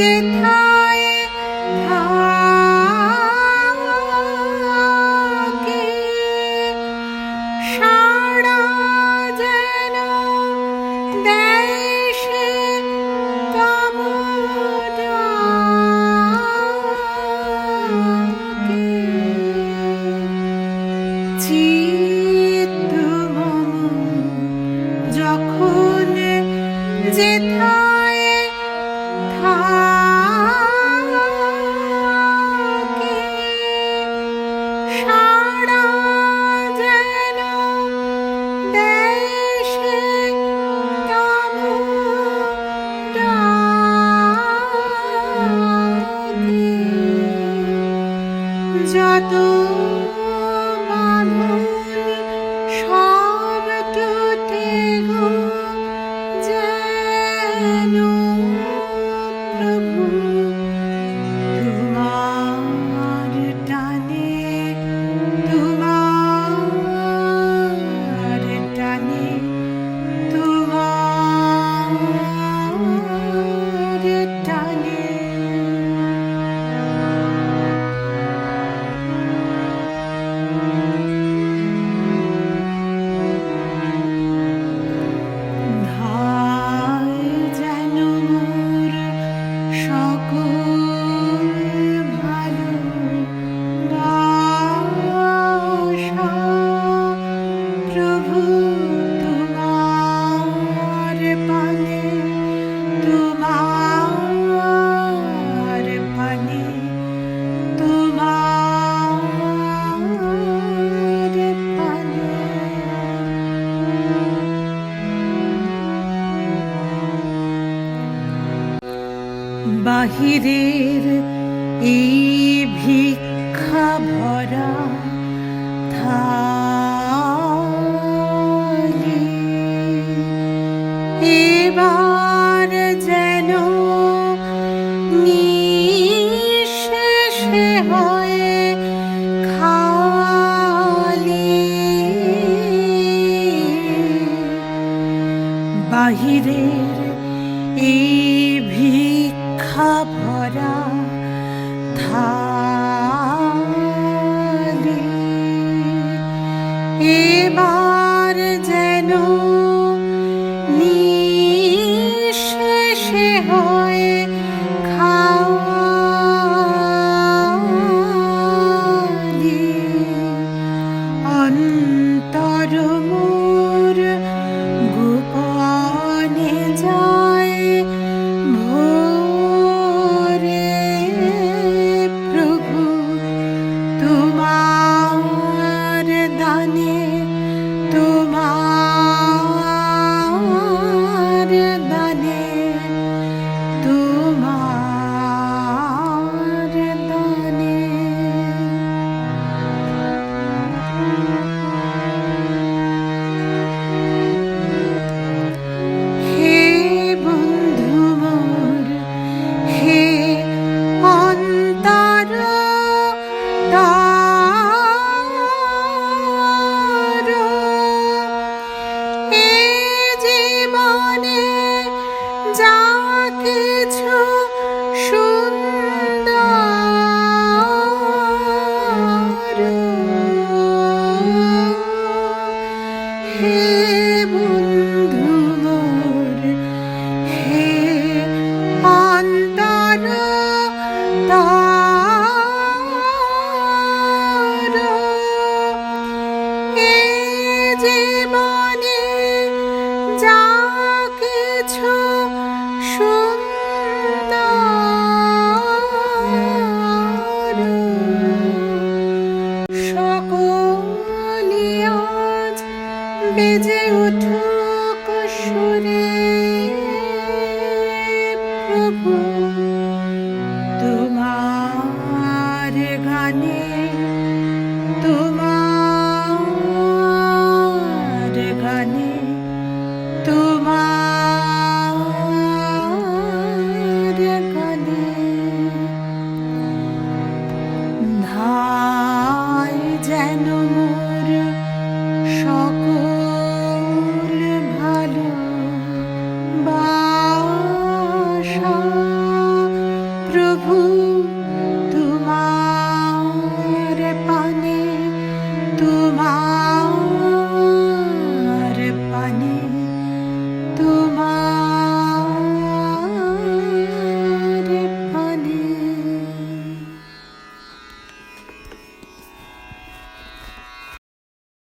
যেথায় থাকে সারা যেন দেশে চিত্রমম যখন যেথায় time. বাহিরের এই ভিক্ষা ভরা থালি। এবার যেন নিঃশেষে খালি। বাহিরের এই আধা ভরা থালি। এবার যেন নিঃশেষে হয় ভুল